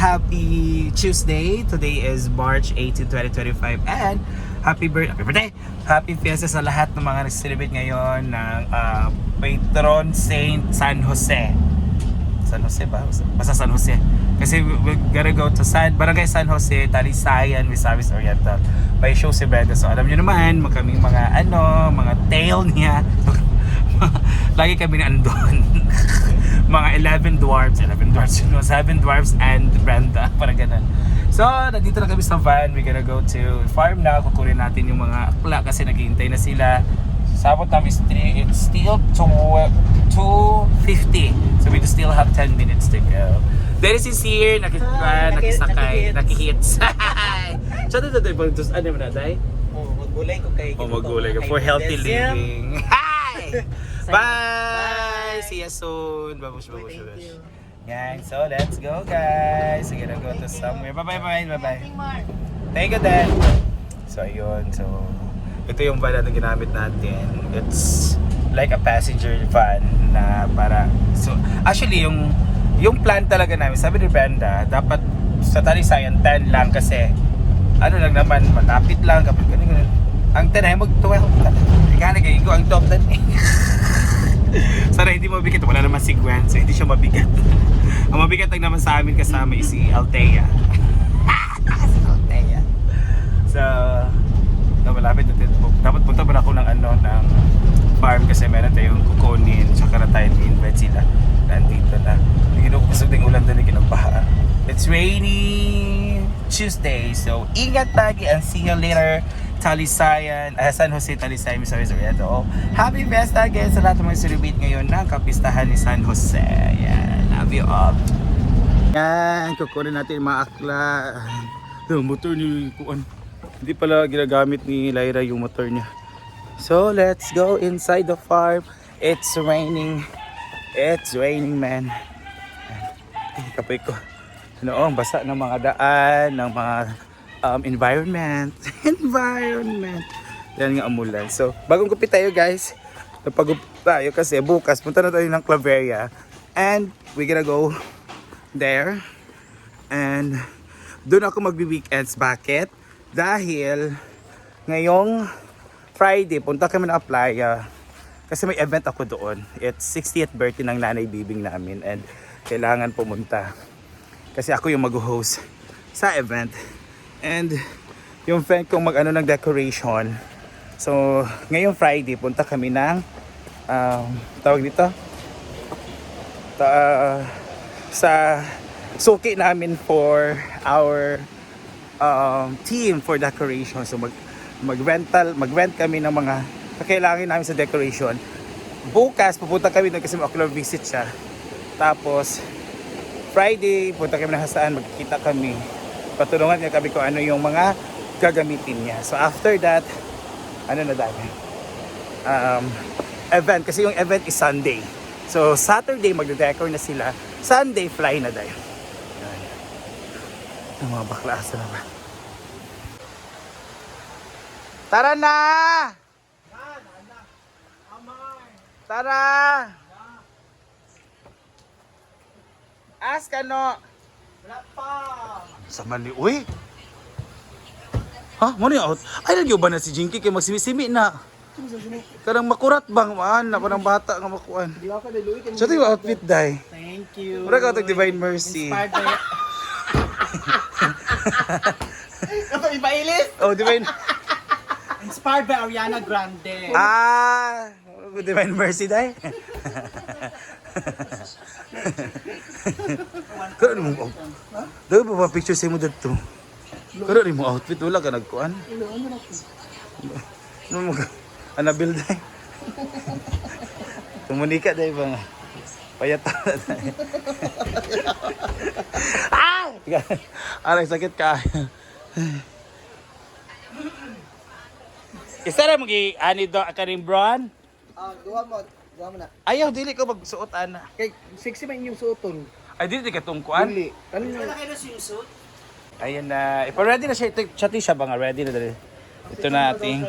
happy Tuesday. Today is March 18, 2025 and happy birthday, happy birthday, happy fiesta sa lahat ng mga nag-celebrate ngayon ng uh, Patron Saint San Jose. San Jose ba? Basta San Jose. Kasi we- we're gonna go to San, Barangay San Jose, Talisayan, Misamis Oriental. May show si Brenda. So alam niyo naman, kaming mga ano, mga tail niya. Lagi kami na andun. mga 11 dwarfs, 11 dwarfs, you know, 7 dwarfs and Brenda, parang ganun. So, nandito na kami sa van. We're gonna go to farm na. Kukunin natin yung mga akla kasi naghihintay na sila. Sabot namin is three- it's still to 2.50. So, we still have 10 minutes to go. Dennis is here, nakik Hi, uh, naki- nakisakay, nakihits. nakihits. So, ito, ito, ito, ito, ano na, Day? Oh, maggulay ko kay Oh, magulay ka for healthy living. Hi! Bye! See you soon. Babush, babush, babush. Yan, so let's go guys. We're gonna go to somewhere. Bye-bye, bye, bye-bye. Thank you, Dad. So, ayun. So, ito yung van na ginamit natin. It's like a passenger van na para... So, actually, yung yung plan talaga namin, sabi ni Brenda, dapat sa Talisayan 10 lang kasi ano lang naman, malapit lang kapag ganun, ganun. Ang 10 ay mag-12. Ikaw na kayo, ang top 10 eh. Sana hindi mabigat. Wala naman si Gwen, so hindi siya mabigat. Ang mabigat lang naman sa amin kasama is si Althea. si Althea. So, na malapit na. Dapat punta ba ako ng ano, ng farm kasi meron tayong kukunin tsaka na tayo invite sila. Nandito na. Ginugusog din ulan doon, ginabaha. It's rainy Tuesday, so ingat lagi and see you later. Talisayan, ah, San Jose Talisayan, Misamis Oriental. Happy Fiesta again sa lahat ng mga celebrate ngayon ng kapistahan ni San Jose. Yan, love you all. Yan, kukunin natin yung mga akla. Yung motor ni Kuan. Hindi pala ginagamit ni Lyra yung motor niya. So, let's go inside the farm. It's raining. It's raining, man. Kapoy ko. Ano, oh, basa ng mga daan, ng mga um, environment. environment. Yan nga umulan. So, bagong gupit tayo guys. Napagupit tayo kasi bukas punta na tayo ng Claveria. And we gonna go there. And doon ako magbi-weekends. Bakit? Dahil ngayong Friday, punta kami na ah, kasi may event ako doon. It's 60th birthday ng nanay bibing namin. And kailangan pumunta. Kasi ako yung mag-host sa event. And yung friend kong mag-ano ng decoration. So, ngayong Friday, punta kami ng um, tawag dito? Ta- sa suki namin for our um, team for decoration. So mag mag-rental, mag-rent kami ng mga kakailangan namin sa decoration. Bukas pupunta kami doon kasi may ocular visit siya. Tapos Friday punta kami na saan magkikita kami. Patulungan niya kami kung ano yung mga gagamitin niya. So after that, ano na dahil? Um, event kasi yung event is Sunday. So Saturday magde-decor na sila. Sunday fly na dahil. Ang mga bakla asa na ba? Tara na! Tara! Ask ano? Wala pa. Sa mali. Uy! Ha? Mo out? Ay, nagyo ba na si Jinky kay magsimi-simi na? Karang makurat bang maan na parang bata nga makuan. Di ako na luwi Sa yung outfit dai. Thank you. Mura ka Divine Mercy. Inspired by... Ito, ibailis! Oh, Divine. Inspired by Ariana Grande. ah, Divine Mercy dai. Kaya mo mo. Dahil ba ba picture sa mo dito? Kaya rin mo outfit wala ka nagkuan. Ano mo ka? Anabil dai. Tumunika dai ba nga? Payata na dai. ah! Aray, sakit ka. Isa na magi ani do kaning Bron? Ah, gawa mo. Gawa mo na. Ayaw dili ko magsuot ana. Kay, sexy man yung suoton. Ay dili di ka tungkuan. Dili. Ano yung... Ayan na. Ipa-ready na siya. Ito, chati siya ba nga? Ready na dali. Ito na ating.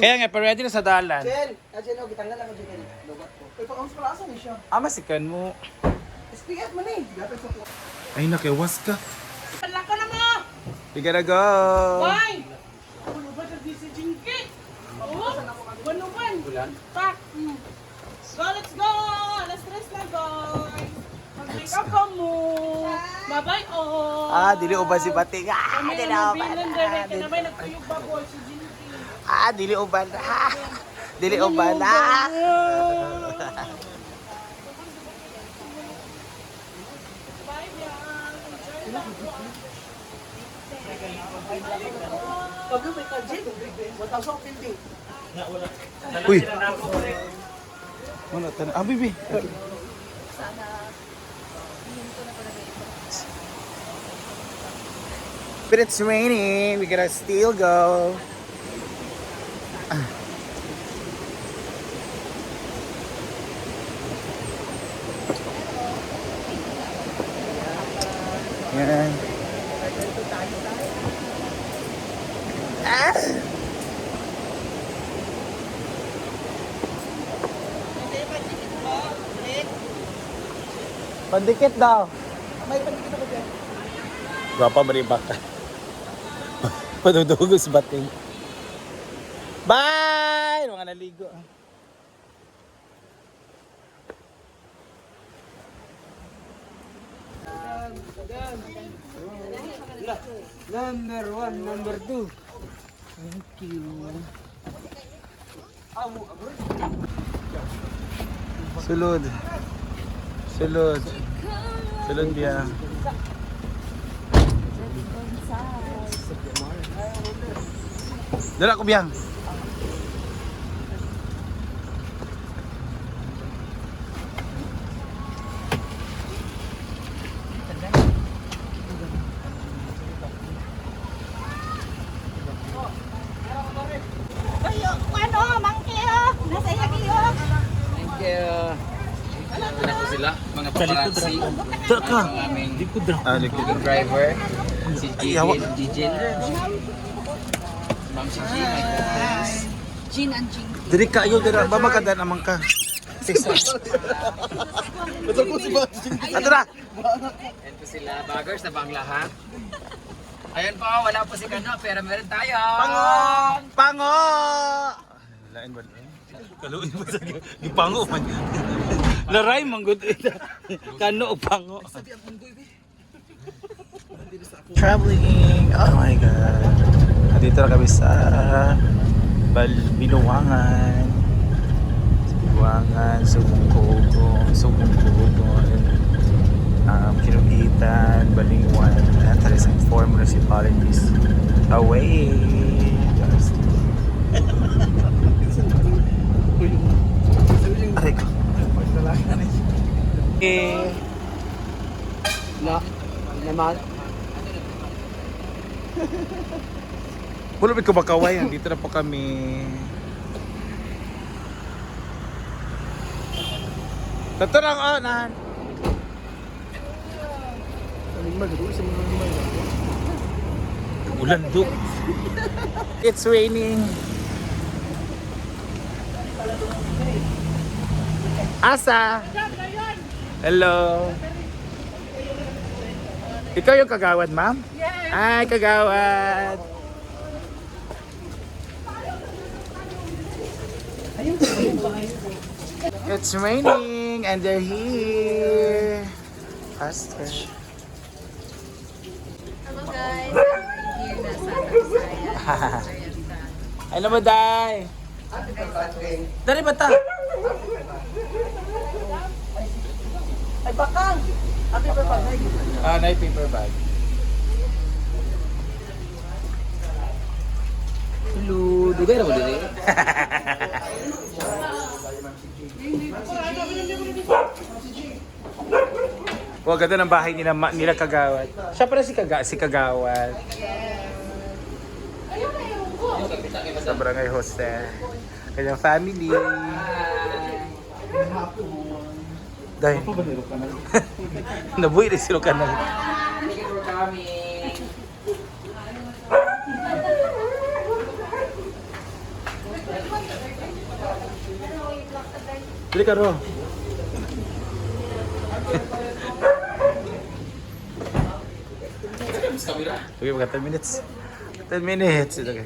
Kaya nga, ipa-ready na sa dalan. Jen! Ah, Jen, oh, gitanggal ako dyan. Lugat ko. Ito, ang pala asan niya siya? Ama, sikan mo. SPF man eh. Dapat sa Ay, nakiwas ka. Wala ka na mo! We gotta go. Why? Ano ba na si Jinky? Oo? Buwan-buwan. Bulan? Tak. Mm. Go, let's go! Alas tres na, guys. Mag-make up ka mo. Bye-bye, oh. Ah, dili uban si Bating. Ah, Kami dili ang uban. bilang direct. Na ba nagtuyog ba, boy, si Jinky? Ah, dili uban. Ah, dili uban. Ah. Bye, Bian. Enjoy lang po. Pag may ka, Jin. Uy. Ano tan? Ah, bibi. But it's raining. We gotta still go. Yan. Ah! Pandikit daw. May panikit ako dyan. Gwapa maribak ka. Padudugos bating. Bye! Mga naligo. Number one, number two. Sulod. Sulod. Sulod biya. Dala ko biyang. Kayo, ano, mangki oh. Nasa iya kayo. Ano po sila? Mga paparazzi. Dala ka. Ang aming Likod ra. Ah, likod. driver. Si hawak. Gigi. Ma'am si co-host. Gin and gin. Diri ka ayo dira ba makadaan amang ka. Six. Ato na. Ayan po sila. Baggers na bang lahat? Ayan po, wala po si Kano, pero meron tayo. Pango! Pango! Lain ba? Kaluin mo sa gipango man. Laray man gud ita. Kano o pango. Traveling. Oh my god. Nandito na kami sa. Sa Binuwangan, Subungkogo, Subungkogon, um, Kinugitan, Balingwan, and is four municipalities away. Just... Aray ko. Eh, Na, naman. Pulupit ko bakaway, nandito na po kami. Oh, nahan. Ulan do. It's raining. Asa. Hello. Ikaw yung kagawad, ma'am? Yes. Ay, kagawad. It's raining and they're here. Faster. Hello guys. Here na sa. Ano ba, Day? Dari ba ta? Ay, bakang! Happy birthday. Ah, na paper bag. Hello, dugay na mo dili. Wag ganda ng bahay nila, ma- nila kagawad. Siya pala si, kaga, si kagawad. Sa barangay hostel. Kanyang family. Dahil. Nabuhi rin sila ka na. Thank you for coming. Dili ka ro. Okay, mga 10 minutes. 10 minutes. Ito